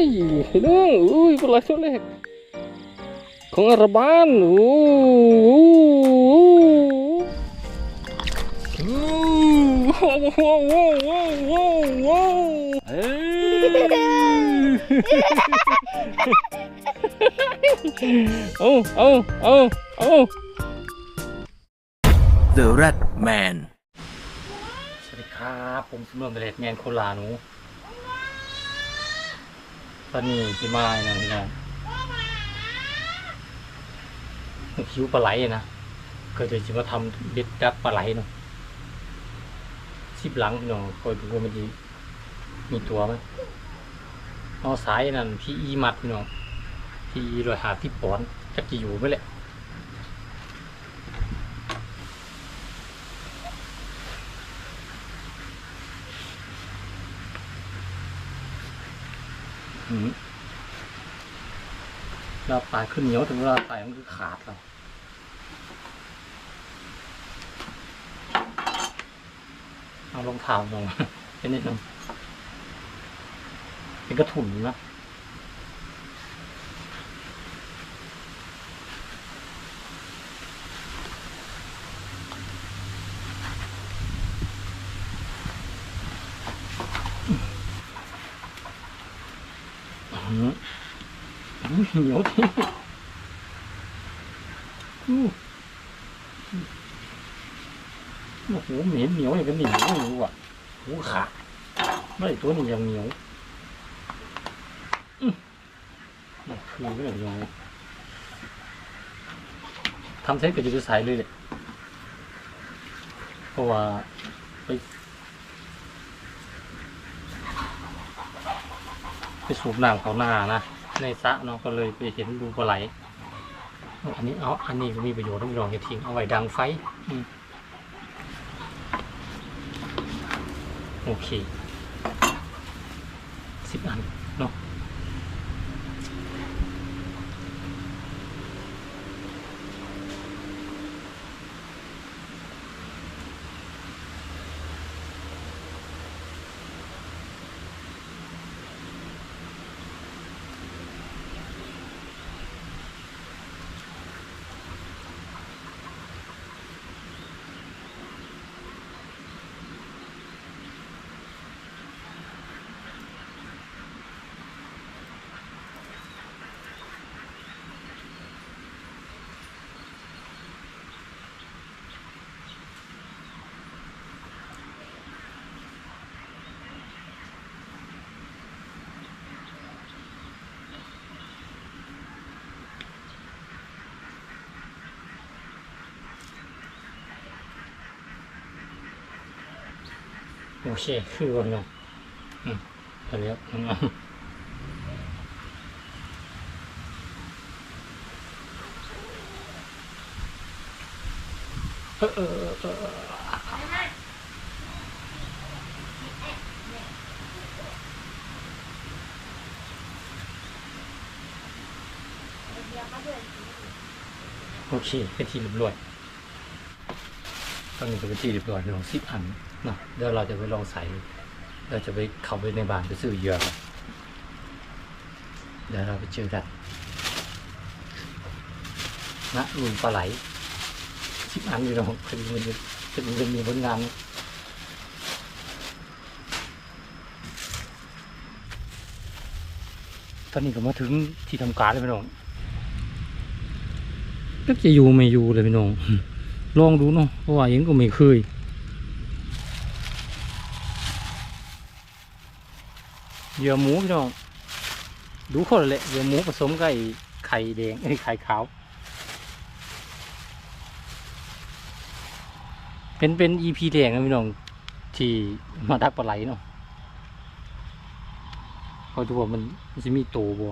ยน้องอุ้ยปลาไหลตัวเล็กของอารบานโอ้โหว้าวว้าวว้าวว้าวว้าวว้าวเอ้ยเอาเอาเอาเอา The Rat Man สวัสดีครับ ผมสมรวมเดลดแมนโคลานู ตอนนี้จิมาอย่างนี้นะคิ้วปลาไหลนะก็เลยจะมาทำเบ็ดดักปลาไหลเนาะสิบหลังพี่น้องคอยดูว่ามันจะมีตัวไหมเอาสายนั่นพี่อีมัดพี่น้องพี่อีรอยหาที่ปอนจักจะอยู่ไหมแหละ เราปลายขึ้นเหนียวถึงเวลาใส่มันคือขาดเราเอารองเท้าลงเป็นนิดนึงเป็นกระถุนนะ เหนียวที่โอ้โหเหม็นเหนียวอย่างกับเหนียวไม่รู้อะโอ้ขาไม่ตัวนี้ยังเหนียวอื้อนี่เรื่องยังไงทำเซ็ตก็จะไปใส่เลยเลยเพราะว่าไป ไป สูบน้ำเขาหน้านะในสระเนาะก็เลยไปเห็นดูปลาไหล อันนี้เอาอันนี้ก็มีประโยชน์ต้องลองจะทิ้งเอาไว้ดังไฟอโอเคสิบอันเนาะ โอเค คือวันเนาะอืมไปแล้วน้องเออเออเออเออโอเคเป็นทีเรียบร้อย ตอนนี้ก็เป็นที่เรียบร้อยลองสิบอันนะเดี๋ยวเราจะไปลองใส่เราจะไปเข้าไปในบ้านไปซื้อเยื่อกันเดี๋ยวเราไปเจอกันนะลุงปลาไหลสิบอันอยู่เนาะคดีมันจะมันมีผลงานตอนนี้ก็มาถึงที่ทำการแล้วพี่น้องก็จะอยู่ไม่อยู่เลยพี่น้อง ลองดูเนาะเพราะว่ายังก็ไม่เคยเหยื่อหมูพี่น้องดูคนละแหละเหยื่อหมูผสมกับไอไข่แดงไอ้ไข่ขาว เป็นเป็นอีพีแดงนะพี่น้องที่มาดักปลาไหลเนาะคอยดูว่ามันมันจะมีโตบ่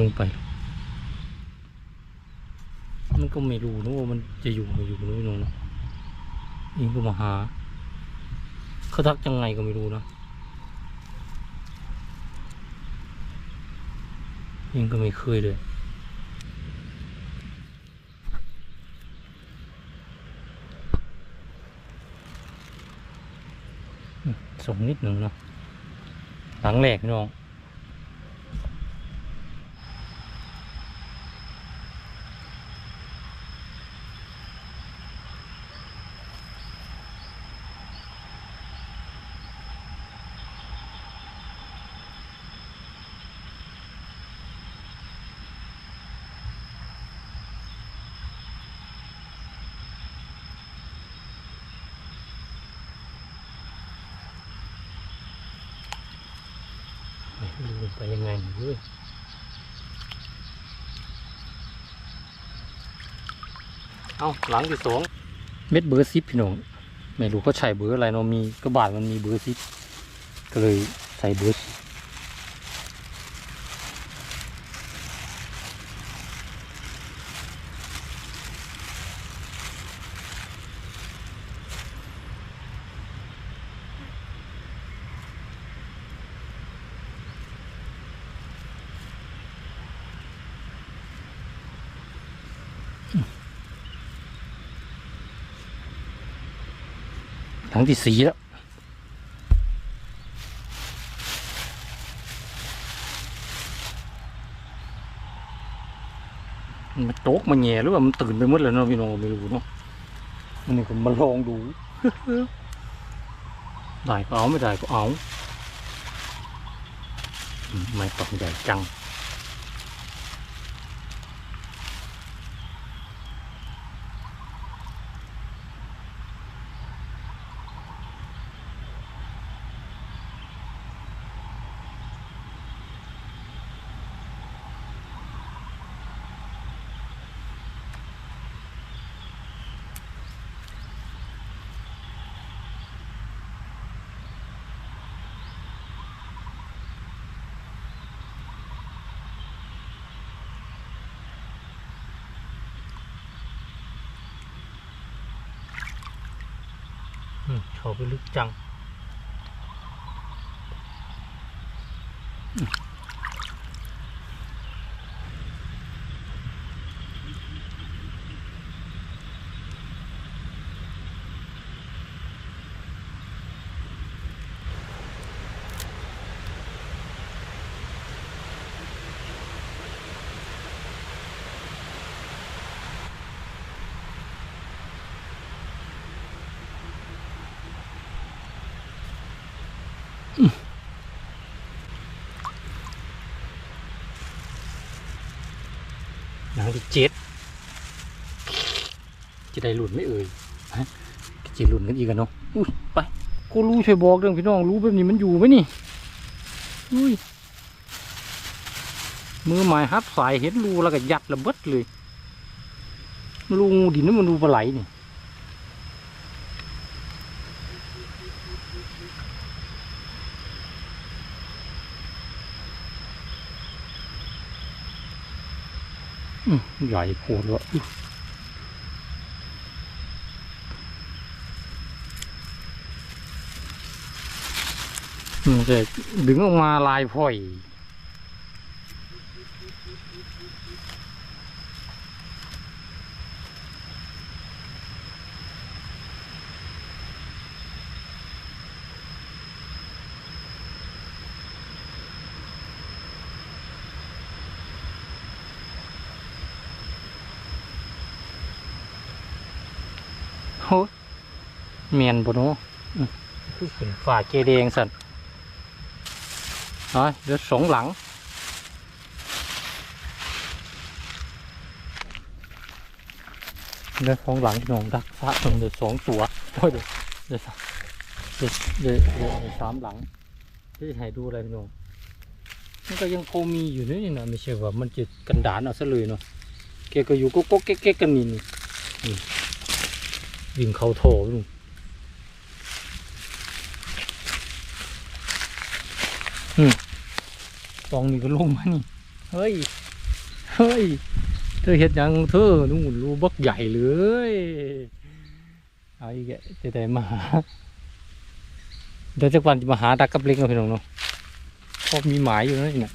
ลงไป มันก็ไม่รู้นะว่ามันจะอยู่ไม่อยู่นู้นนู่นนะยิงก็มาหา เขาทักยังไงก็ไม่รู้นะยิงก็ไม่เคยเลยอืมส่งนิดหนึ่งเนาะหลังแรกน้อง ดูไปยังไงเว้ยเอาหลังที่สองเม็ดเบอร์ซิปพี่น้องไม่รู้เขาใช้เบอร์อะไรเนาะมีกระบาดมันมีเบอร์ซิปก็เลยใส่เบอร์ งที่สี่แล้ว มันโต๊กมันแง่หรือว่ามันตื่นไปหมดแล้วเนาะพี่น้องไม่รู้เนาะอันนี้ก็มาลองดู ได้ก็เอาไม่ได้ก็เอาอืมไม่ต้องใหญ่จัง เขาไปลึกจัง หนังที่เจ็ดจะได้หลุดไม่เอ่ยฮะจะหลุดกันอีกกันเนาะอุ้ยไปกูรู้ช่วยบอกเรื่องพี่น้องรู้แบบนี้มันอยู่ไหมนี่อุ้ยมือหมายฮับสายเห็นรูแล้วก็ยัดระเบิดเลยรูดินนี่มันรูปลาไหลนี่ ใหญ่โคตรเลยมันจะดึงออกมาลายพ่อย เมียนบเนาะอืมคือเป็นฝ่าเกเดงสันน้อยเดี๋ยวสองหลัง เดี๋ยวสองหลังพี่น้องดักพระตรงเดี๋ยวสองตัวเดี๋ยวเดี๋ยวสามเดี๋ยวเดี๋ยวเดี๋ยวสามหลังที่ให้ดูอะไรพี่น้องมันก็ยังพอมีอยู่นี่นะไม่ใช่ว่ามันจะกันดานเอาซะเลยเนาะแกก็อยู่ก็ก็แก๊กกันนี่นี่วิ่งเข้าโถลุงอืม ตองนี่ก็ลงมานี่ เฮ้ย เฮ้ย เธอเห็ดยังของเธอนู่นรูบักใหญ่เลยเอาอีกแกจะได้มาหาเดี๋ยวจะกวันจะมาหาดักกับเล็กเนาะพี่น้องเนาะพอมีหมายอยู่นั่นน่ะ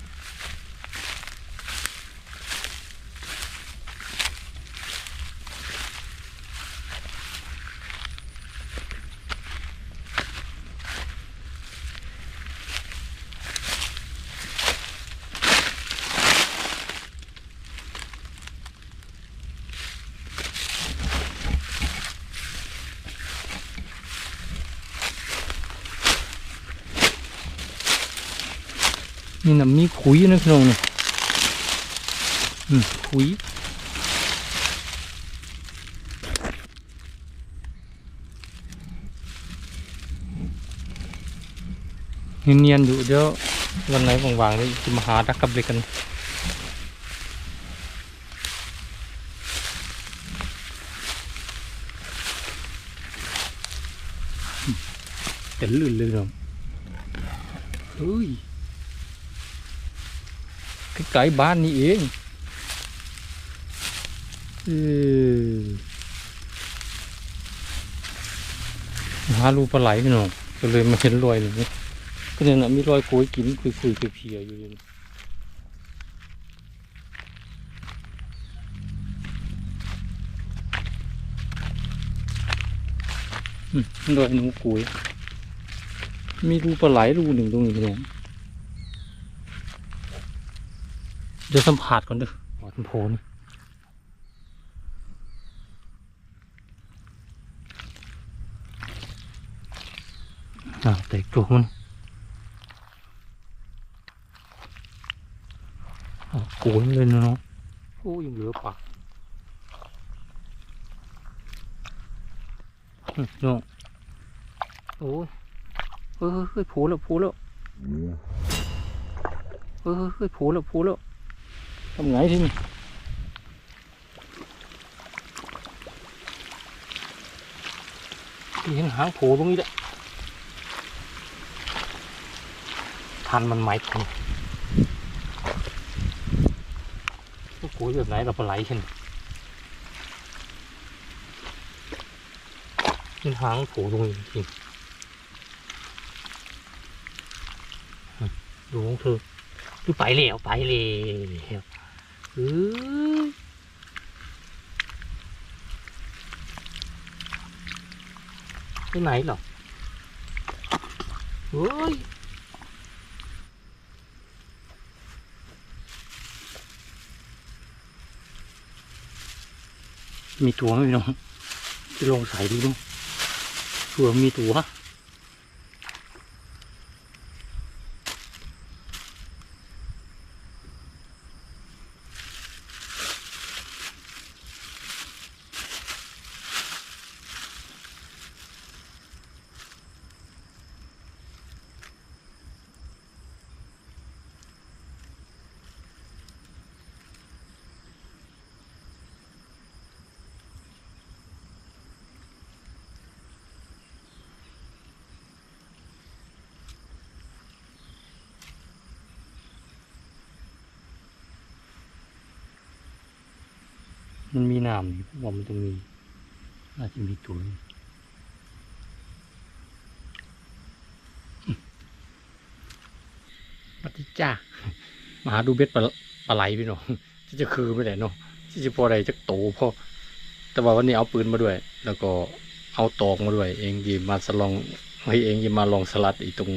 นี่น่ะมีขุยอยู่นะพี่น้องเนี่ยอืมขุยเนียนๆอยู่เดี๋ยววันไหนว่างๆเลยจะมาหาดักกับเล็กกันแต่ลื่นเลยเนาะเฮ้ย ใกล้ๆบ้านนี่เองหารูปลาไหลพี่น้องก็เลยมาเห็นรอยอย่างนี้ก็เนี่ยนะมีรอยโกยกินคุยๆเพลียอยู่นี่อืมรอยหนูกุยมีรูปลาไหลรูหนึ่งตรงนี้พี่น้องเดี๋ยวสัมผัสก่อนเด้อหอดโพนอ่าแตกตัวมันโกนเลยนะเนาะโอ้ยังเหลือปากน้องโอ้ยเฮ้ยเฮ้ยโผล่แล้วโผล่แล้วเฮ้ยเฮ้ยโผล่แล้วโผล่แล้ว ทำไงทีนี่เห็นหางโผล่ตรงนี้แหละทันมันไหมทันโอ้โหแบบไหนเราปลาไหลเช่นเห็นหางโผล่ตรงนี้จริงดูของเธอคือไปแล้วไปแล้ว เออไปไหนหรอเฮ้ยมีตัวไหมพี่น้องจะลองใส่ดูดูเผื่อมีตัว มันมีน้ำนี่ว่ามันต้องมีน่าจะมีตัวปฏิจ้ามาหาดูเบ็ดปลาปลาไหลพี่น้องที่จะคือไม่ได้เนาะที่จะพออะไรจะโตพอแต่ว่าวันนี้เอาปืนมาด้วย แล้วก็เอาตอกมาด้วย เองยีมาสลองให้เองยีมาลองสลัดอีตรง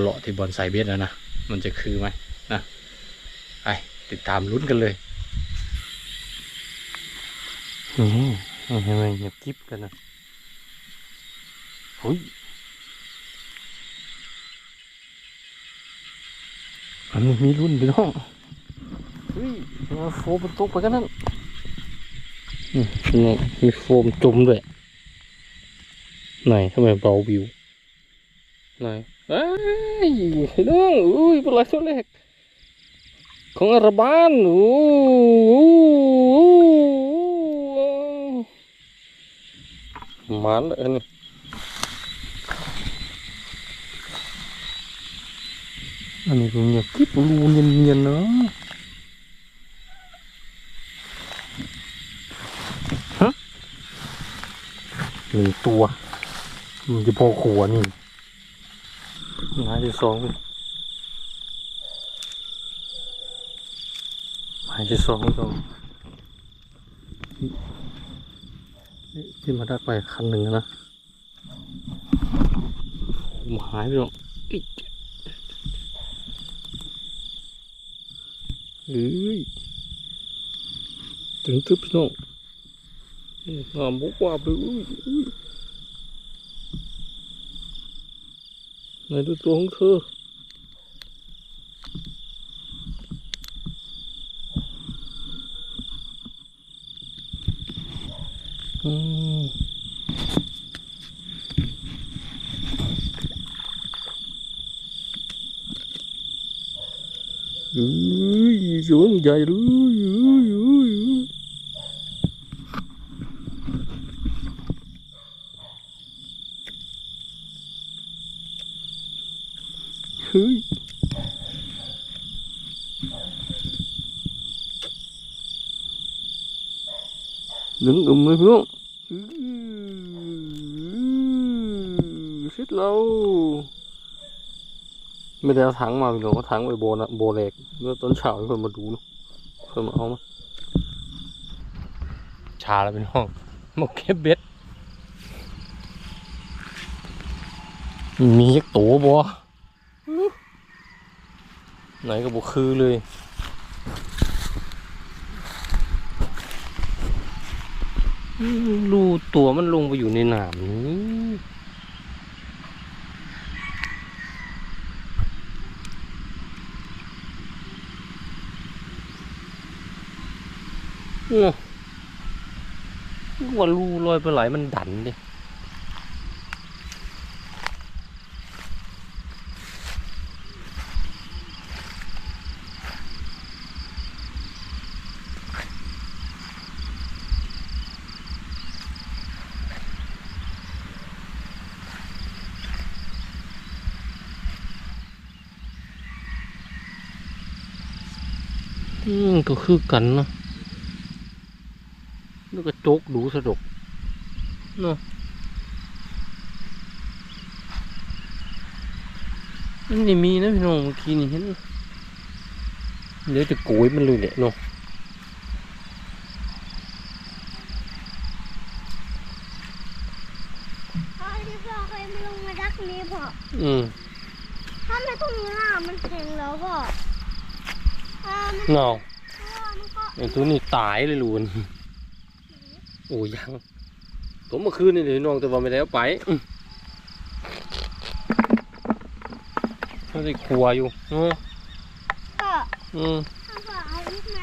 เลาะที่บอลใส่เบ็ดนะนะมันจะคือไหมนะไปติดตามลุ้นกันเลย อืมเห็นไหมเงียบกิ๊บกันนะเฮ้ยอันนี้มีรุ่นพี่น้องเฮ้ยมาโฟมมันตกไปกันนั่นนี่นี่มีโฟมจมด้วยไหนทำไมเบาวิวไหนเอ้ยพี่น้องอุ้ยเป็นไรตัวเล็กของอาราบานโอ้โห มันเลยนี่อันนี้ก็เงียบกิ๊บรูเนียนๆเนาะฮะหนึ่งตัวมันจะพอขวนี่หมายที่สองนี่หมายที่สองก็นี่ ที่มาได้ไปคันหนึ่งนะผมหายไปแล้วอิ๊ะเฮ้ยถึงทึบพี่น้องงามบุกว่าไปอุ้ยอุ้ยไหนตัวของเธอมเฮ้ยสวง ใหญ่เลยเฮ้ยดึงอึมเลยพี่น้องอื้อเสร็จแล้วไม่ได้เอาถังมาพี่น้องเอาถังไปโบนะโบเล็กเมื่อตอนเช้ามีคนมาดูเนอะ คนมเอามาชาแล้วพี่น้องมาเก็บเบ็ดมียักตัวบ่ไหนก็บ่คือเลยรูตัวมันลงไปอยู่ในหนามนี้ เนอว่ารูลอยไปไหลมันดันดิอืมก็คือกันเนาะ แล้วก็โจกดูสะดกเนาะอันนี้มีนะพี่น้องเมื่อกี้นี่เห็นเดี๋ยวจะโกยมันเลยแหละเนาะพ่อที่พ่อเคยมาลงมาดักนี้พ่ออืมถ้าไม่ตรงนี้ล่ะมันแข็งแล้วพ่ออ่ามันเนาพ่อมันก็ไอ้ตัวนี้ตายเลยลูนโอ้ยังตัวเมื่อคืนนี่เดี๋ยวน้องแต่ว่าไม่ได้เอาไปอืมมันได้ครัวอยู่เนาะพ่ออืมถ้าพ่อเอาอีกไหม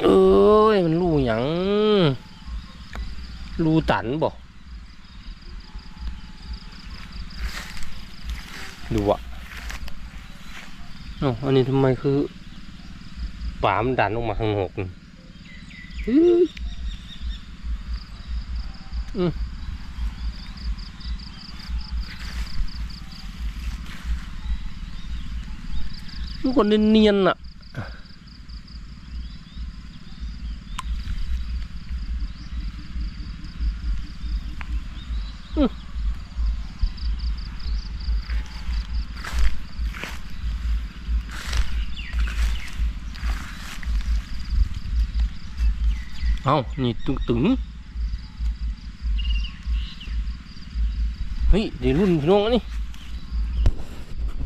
เอ้ยมันรูหยังรูตันบ่ดูอะเอ้าอันนี้ทำไมคือป่ามันดันออกมาข้างนอกนี่ อื้ออืมมันก็เนียนๆอะ นี่ตึงตึงเฮ้ยเดี๋ยวรุ่นพี่น้องนี่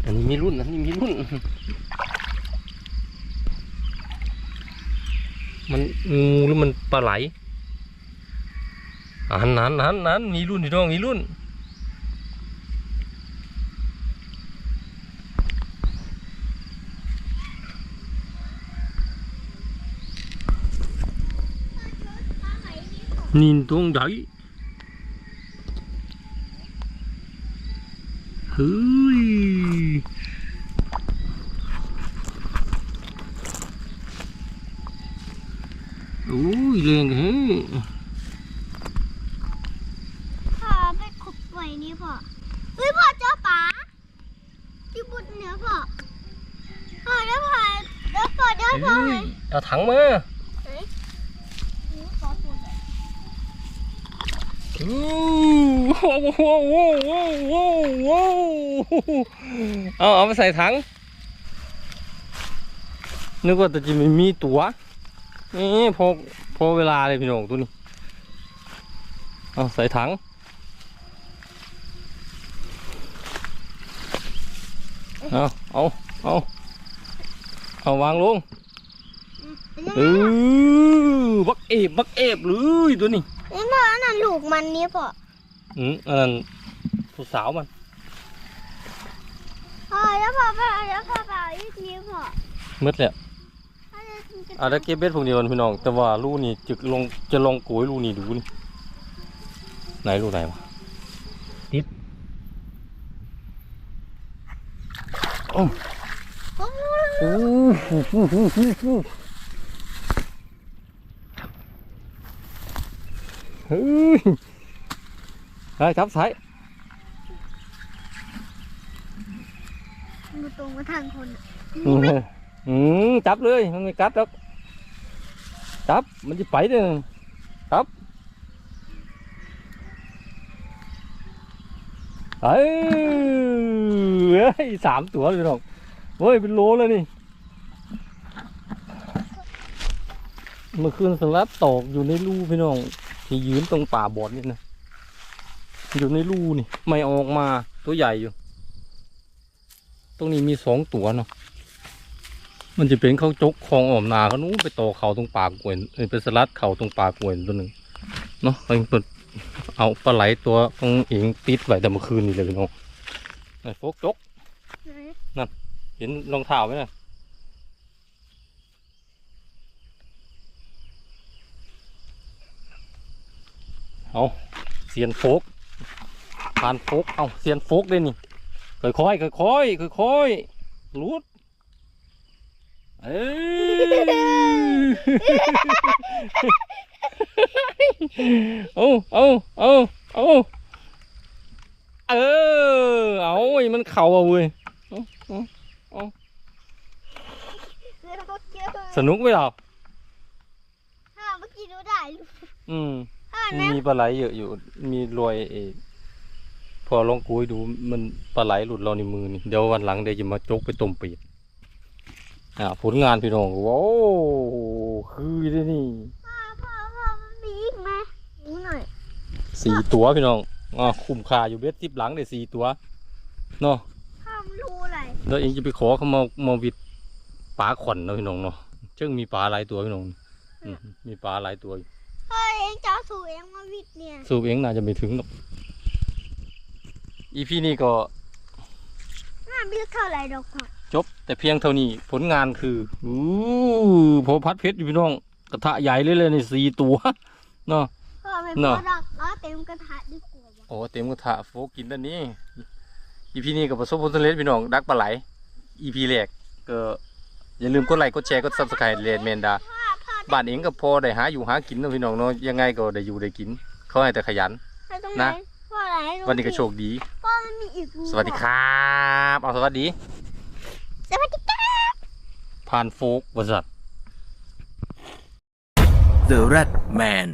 อันนี้มีรุ่นอันนี้มีรุ่น มันงูหรือมันปลาไหลอันนั้นนั้นนั้นมีรุ่นพี่น้องมีรุ่น ปลาไหล นี่พ่อ nhìn tuông đấy hưi ui liền thế พ่อไปขุดไว้นี่พ่อเฮ้ยพ่อเจอปลาแล้วพ่อพ่อเดี๋ยวพ่อเดี๋ยวพ่อเดี๋ยวพ่อเอ้ยเอาถังมา เอาเอามาใส่ถัง นึกว่าแต่จะไม่มีตัวนี่พอพอเวลาเลยพี่น้องตัวนี้ เอาใส่ถังเอาเอาเอาเอาวางลงเป็นยังเอไงอบักเอบบักเอบเลยตัวนี้ นี่พ่ออันนั้นลูกมันนี่พ่ออืมอันนั้นผู้สาวมันพ่อแล้วพ่อไปเอาแล้วพ่อไปเอาอีกนี้พ่อมืดแล้วพ่อจะกินกระเอาได้เก็บเบ็ดพวกเดียวกันพี่น้อง แต่ว่าลูกนี่จะลงจะลองโกยลูกนี่ดูนี่ไหนลูกไหนวะติดโอ้โอ้โห โอ้โหโหโหโหเฮ้ย ไปครับสายมันตรงมาทางคนอะอืมอืมจับเลย มันไม่กัดหรอกจับ มันจะไปเด้อจับเอ้ยเฮ้ยสามตัวเลยน้องเฮ้ย เป็นโลแล้วนี่ เมื่อคืนสลัดตกอยู่ในรูพี่น้อง ที่ยืนตรงป่าบอดนี่นะอยู่ในรูนี่ ไม่ออกมาตัวใหญ่อยู่ ตรงนี้มีสองตัวเนาะมันจะเป็นเขาจกคลองออมนาเขานู้นไปต่อเขาตรงปากกวยเอ้ยไปสลัดเขาตรงปากกวยตัวหนึ่งเนาะเขาเปิดเอาปลาไหลตัวของเองติดไว้แต่เมื่อคืนนี่เลยพี่น้องไอ้โฟกจกไหนเห็นรองเท้าไหมนะ เอาเสียนโฟกผ่านโฟกเอาเสียนโฟกเลยนี่ค่อยๆค่อยๆค่อยๆรูดเอ้ยเอาเอาเอาเอาเออเอาไอ้มันเข่าอะเว้ยคือเราเจอสนุกไหมเราถ้าเมื่อกี้ดูได้ลูกอืม ถ้ามีแม่มีปลาไหลเยอะอยู่ มีรอยเออพอลองกุยดูมันปลาไหลหลุดเราในมือนี่เดี๋ยววันหลังเดี๋ยวจะมาจกไปต้มปีดอ่าผลงานพี่น้องว้าวคือได้นี่พ่อพ่อพ่อมันมีอีกไหมดูหน่อยสี่ตัวพี่น้องอ่าคุ้มค่าอยู่เบ็ดสิบหลังได้สี่ตัวเนาะพ่อมันรู้อะไรแล้วเองจะไปขอเขามามาวิดปลาขวัญเนาะพี่น้องเนาะซึ่งมีปลาหลายตัวพี่น้องอืมมีปลาหลายตัวอยู่พ่อเองจะเอาสู่เองมา วิทย์เนี่ย สูบเองน่าจะไม่ถึงหรอกอีพีนี้ก็น่าไม่รู้เท่าไหร่ดอกพ่อจบ แต่เพียงเท่านี้ผลงานคืออู้พอพัดเพชรอยู่พี่น้อง กระทะใหญ่เลยเลยในสี่ตัวเนาะพ่อไม่พเนออะดอกเอาเต็มกระทะดีกว่าว่ะโอ้เต็มกระทะโฟกินด้านนี้อีพีนี้ก็ประสบผลสำเร็จพี่น้องดักปลาไหลอีพีแรกก็อย่าลืมกดไลค์กดแชร์กดซับสไครต์เรียนเมนดาพ่อพ่อ บ้านเองก็พอได้หาอยู่หากินเนาะพี่น้องเนาะยังไงก็ได้อยู่ได้กิน เขาให้แต่ขยันไปตรงไหนนะพ่ออะไรให้ตรงวันนี้ก็โชคดีพ่อมันมีอีกรูสวัสดีครับเอาสวัสดี สวัสดีครับผ่านโฟกบริษัท The Rat Man